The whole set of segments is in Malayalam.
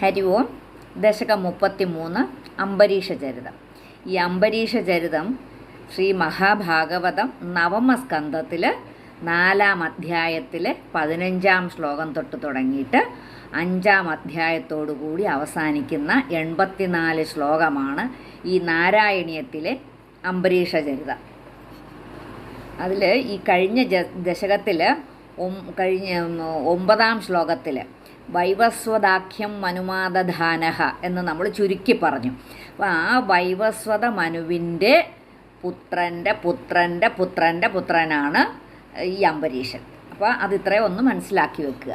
ഹരി ഓം ദശകം അംബരീഷ ചരിതം. ഈ അംബരീഷ ചരിതം ശ്രീ മഹാഭാഗവതം നവമസ്കന്ധത്തിൽ നാലാം അധ്യായത്തിലെ പതിനഞ്ചാം ശ്ലോകം തൊട്ട് തുടങ്ങിയിട്ട് അഞ്ചാം കൂടി അവസാനിക്കുന്ന എൺപത്തിനാല് ശ്ലോകമാണ് ഈ നാരായണീയത്തിലെ അംബരീഷ ചരിതം. അതിൽ ഈ കഴിഞ്ഞ ദശകത്തിൽ കഴിഞ്ഞ ഒമ്പതാം ശ്ലോകത്തിൽ വൈവസ്വതാഖ്യം മനുമാദധാനഹ എന്ന് നമ്മൾ ചുരുക്കി പറഞ്ഞു. അപ്പോൾ ആ വൈവസ്വത മനുവിന്റെ പുത്രന്റെ പുത്രന്റെ പുത്രന്റെ പുത്രനാണ് ഈ അംബരീഷൻ. അപ്പോൾ അത് ഇത്രയും ഒന്ന് മനസ്സിലാക്കി വെക്കുക.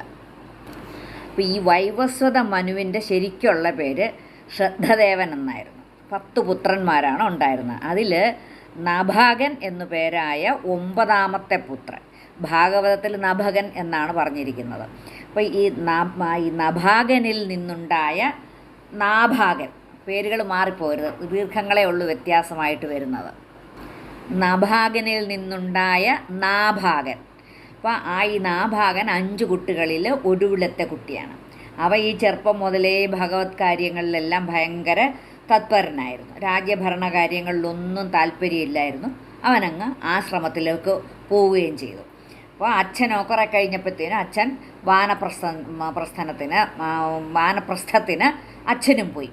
അപ്പോൾ ഈ വൈവസ്വത മനുവിന്റെ ശരിക്കുള്ള പേര് ശ്രദ്ധദേവൻ എന്നായിരുന്നു. പത്ത് പുത്രന്മാരാണ് ഉണ്ടായിരുന്നത്. അതിൽ നഭാഗൻ എന്നു പേരായ ഒമ്പതാമത്തെ പുത്രൻ. ഭാഗവതത്തിൽ നഭകൻ എന്നാണ് പറഞ്ഞിരിക്കുന്നത്. അപ്പോൾ ഈ ഈ നഭാഗനിൽ നിന്നുണ്ടായ നാഭാഗൻ. പേരുകൾ മാറിപ്പോരുത്. ദീർഘങ്ങളെ ഉള്ളൂ വ്യത്യാസമായിട്ട് വരുന്നത്. നഭാഗനിൽ നിന്നുണ്ടായ നാഭാഗൻ. അപ്പോൾ ആ ഈ നാഭാഗൻ അഞ്ച് കുട്ടികളിൽ ഒടുവിലത്തെ കുട്ടിയാണ്. അവ ഈ ചെറുപ്പം മുതലേ ഭഗവത് കാര്യങ്ങളിലെല്ലാം ഭയങ്കര തത്പരനായിരുന്നു. രാജ്യഭരണ കാര്യങ്ങളിലൊന്നും താല്പര്യമില്ലായിരുന്നു. അവനങ്ങ് ആശ്രമത്തിലേക്ക് പോവുകയും ചെയ്തു. അപ്പോൾ അച്ഛനോ കുറെ കഴിഞ്ഞപ്പോഴത്തേനും അച്ഛൻ വാനപ്രസ്ഥ പ്രസ്ഥനത്തിന് വാനപ്രസ്ഥത്തിന് അച്ഛനും പോയി.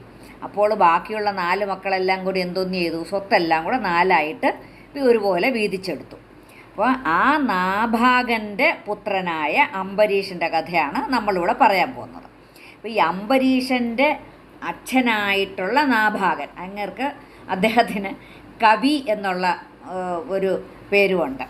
അപ്പോൾ ബാക്കിയുള്ള നാല് മക്കളെല്ലാം കൂടി എന്തോന്ന് ചെയ്തു? സ്വത്തെല്ലാം കൂടെ നാലായിട്ട് ഒരുപോലെ വീതിച്ചെടുത്തു. അപ്പോൾ ആ നാഭാഗന്റെ പുത്രനായ അംബരീഷിന്റെ കഥയാണ് നമ്മളിവിടെ പറയാൻ പോകുന്നത്. അപ്പോൾ ഈ അംബരീഷന്റെ അച്ഛനായിട്ടുള്ള നാഭാഗൻ അങ്ങേർക്ക് അദ്ദേഹത്തിന് കവി എന്നുള്ള ഒരു പേരുമുണ്ട്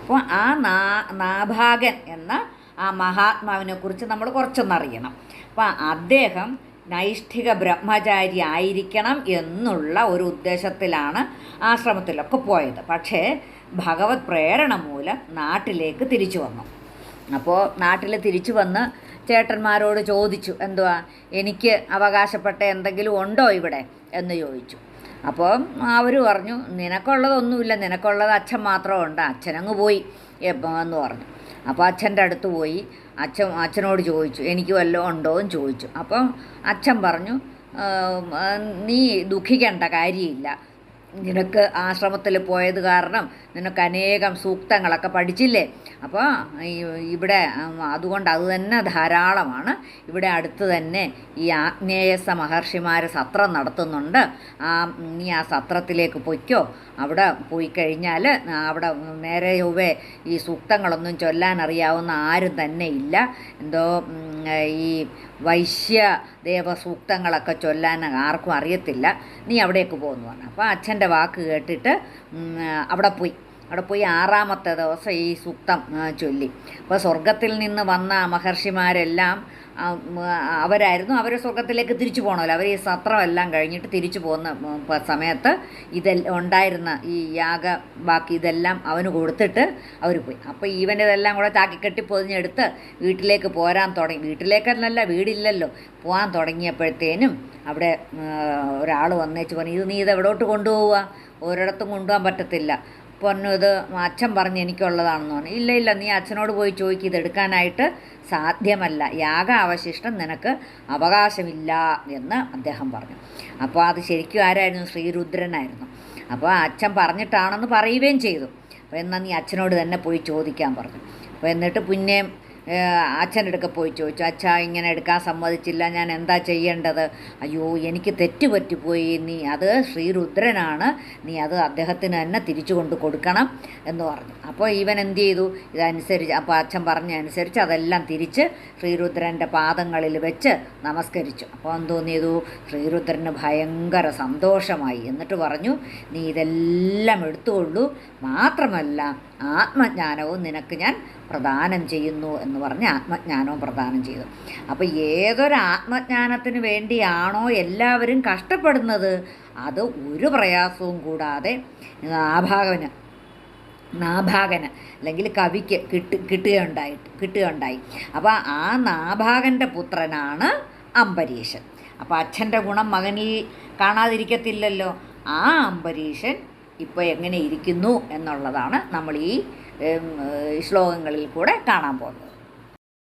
അപ്പോൾ ആ നാ നാഭാഗൻ എന്ന ആ മഹാത്മാവിനെ കുറിച്ച് നമ്മൾ കുറച്ചൊന്നറിയണം അപ്പോൾ അദ്ദേഹം നൈഷ്ഠിക ബ്രഹ്മചാരി ആയിരിക്കണം എന്നുള്ള ഒരു ഉദ്ദേശത്തിലാണ് ആശ്രമത്തിലൊക്കെ പോയത്. പക്ഷേ ഭഗവത് പ്രേരണ മൂലം നാട്ടിലേക്ക് തിരിച്ചു വന്നു. അപ്പോൾ നാട്ടിൽ തിരിച്ചു വന്ന് ചേട്ടന്മാരോട് ചോദിച്ചു എന്തുവാ എനിക്ക് അവകാശപ്പെട്ട എന്തെങ്കിലും ഉണ്ടോ ഇവിടെ? എന്ന് ചോദിച്ചു. അപ്പോൾ അവർ പറഞ്ഞു നിനക്കുള്ളതൊന്നുമില്ല നിനക്കുള്ളത് അച്ഛൻ മാത്രമുണ്ട് അച്ഛനങ്ങ് പോയി എന്ന് പറഞ്ഞു. അപ്പോൾ അച്ഛന്റെ അടുത്ത് പോയി അച്ഛൻ അച്ഛനോട് ചോദിച്ചു എനിക്ക് വല്ലതും ഉണ്ടോ? എന്ന് ചോദിച്ചു. അപ്പം അച്ഛൻ പറഞ്ഞു നീ ദുഃഖിക്കേണ്ട കാര്യമില്ല. നിനക്ക് ആശ്രമത്തിൽ പോയത് കാരണം നിനക്ക് അനേകം സൂക്തങ്ങളൊക്കെ പഠിച്ചില്ലേ? അപ്പോൾ ഇവിടെ അതുകൊണ്ട് അത് തന്നെ ധാരാളമാണ്. ഇവിടെ അടുത്ത് തന്നെ ഈ ആഗ്നേയസ മഹർഷിമാർ സത്രം നടത്തുന്നുണ്ട്. ആ നീ ആ സത്രത്തിലേക്ക് പൊയ്ക്കോ. അവിടെ പോയി കഴിഞ്ഞാൽ അവിടെ നേരെ യുവേ ഈ സൂക്തങ്ങളൊന്നും ചൊല്ലാൻ അറിയാവുന്ന ആരും തന്നെ ഇല്ല. എന്തോ ഈ വൈശ്യ ദേവസൂക്തങ്ങളൊക്കെ ചൊല്ലാൻ ആർക്കും അറിയത്തില്ല. നീ അവിടേക്ക് പോകുന്നു പറഞ്ഞു. അപ്പോൾ അച്ഛന്റെ വാക്ക് കേട്ടിട്ട് അവിടെ പോയി. അവിടെ പോയി ആറാമത്തെ ദിവസം ഈ സൂക്തം ചൊല്ലി. അപ്പോൾ സ്വർഗത്തിൽ നിന്ന് വന്ന മഹർഷിമാരെല്ലാം അവരായിരുന്നു. അവർ സ്വർഗത്തിലേക്ക് തിരിച്ചു പോകണമല്ലോ അവർ ഈ സത്രമെല്ലാം കഴിഞ്ഞിട്ട് തിരിച്ചു പോകുന്ന സമയത്ത് ഇതെല്ലാം ഉണ്ടായിരുന്ന ഈ യാഗ ബാക്കി ഇതെല്ലാം അവന് കൊടുത്തിട്ട് അവർ പോയി. അപ്പോൾ ഇവന്റെ ഇതെല്ലാം കൂടെ ചാക്കിക്കെട്ടി പൊതിഞ്ഞെടുത്ത് വീട്ടിലേക്ക് പോരാൻ തുടങ്ങി. വീട്ടിലേക്കല്ല വീടില്ലല്ലോ. പോകാൻ തുടങ്ങിയപ്പോഴത്തേനും അവിടെ ഒരാൾ വന്നേച്ച് പറഞ്ഞു ഇത് നീ ഇത് എവിടോട്ട് കൊണ്ടുപോവുക ഒരിടത്തും കൊണ്ടുപോകാൻ പറ്റത്തില്ല. പൊന്നു ഇത് അച്ഛൻ പറഞ്ഞ് എനിക്കുള്ളതാണെന്ന് പറഞ്ഞു. ഇല്ല ഇല്ല നീ അച്ഛനോട് പോയി ചോദിക്കും ഇത് എടുക്കാനായിട്ട് സാധ്യമല്ല. യാഗാവശിഷ്ടം നിനക്ക് അവകാശമില്ല എന്ന് അദ്ദേഹം പറഞ്ഞു. അപ്പോൾ അത് ശരിക്കും ആരായിരുന്നു? ശ്രീരുദ്രനായിരുന്നു. അപ്പോൾ അച്ഛൻ പറഞ്ഞിട്ടാണെന്ന് പറയുകയും ചെയ്തു. അപ്പോൾ എന്നാൽ നീ അച്ഛനോട് തന്നെ പോയി ചോദിക്കാൻ പറഞ്ഞു. അപ്പോൾ എന്നിട്ട് പിന്നെയും അച്ഛന്റെ അടുക്ക പോയി ചോദിച്ചു അച്ഛാ ഇങ്ങനെ എടുക്കാൻ സമ്മതിച്ചില്ല ഞാൻ എന്താ ചെയ്യേണ്ടത്? അയ്യോ എനിക്ക് തെറ്റ് പറ്റിപ്പോയി നീ അത് ശ്രീരുദ്രനാണ് നീ അത് അദ്ദേഹത്തിന് തന്നെ തിരിച്ചു കൊണ്ട് കൊടുക്കണം എന്ന് പറഞ്ഞു. അപ്പോൾ ഇവൻ എന്ത് ചെയ്തു? ഇതനുസരിച്ച് അപ്പോൾ അച്ഛൻ പറഞ്ഞ അനുസരിച്ച് അതെല്ലാം തിരിച്ച് ശ്രീരുദ്രന്റെ പാദങ്ങളിൽ വെച്ച് നമസ്കരിച്ചു. അപ്പോൾ എന്ത് ചെയ്തു? ശ്രീരുദ്രന് ഭയങ്കര സന്തോഷമായി. എന്നിട്ട് പറഞ്ഞു നീ ഇതെല്ലാം എടുത്തുകൊള്ളൂ. മാത്രമല്ല ആത്മജ്ഞാനവും നിനക്ക് ഞാൻ പ്രദാനം ചെയ്യുന്നു എന്ന് പറഞ്ഞ് ആത്മജ്ഞാനവും പ്രദാനം ചെയ്തു. അപ്പോൾ ഏതൊരു ആത്മജ്ഞാനത്തിന് വേണ്ടിയാണോ എല്ലാവരും കഷ്ടപ്പെടുന്നത്? അത് ഒരു പ്രയാസവും കൂടാതെ നാഭാഗവന് നാഭാഗന് അല്ലെങ്കിൽ കവിക്ക് കിട്ട് കിട്ടുകയുണ്ടായിട്ട് കിട്ടുകയുണ്ടായി. അപ്പോൾ ആ നാഭാഗന്റെ പുത്രനാണ് അംബരീഷൻ അപ്പോൾ അച്ഛന്റെ ഗുണം മകനിൽ കാണാതിരിക്കത്തില്ലല്ലോ. ആ അംബരീഷൻ ഇപ്പോൾ എങ്ങനെ ഇരിക്കുന്നു എന്നുള്ളതാണ് നമ്മൾ ഈ ശ്ലോകങ്ങളിൽ കൂടെ കാണാൻ പോകുന്നത്.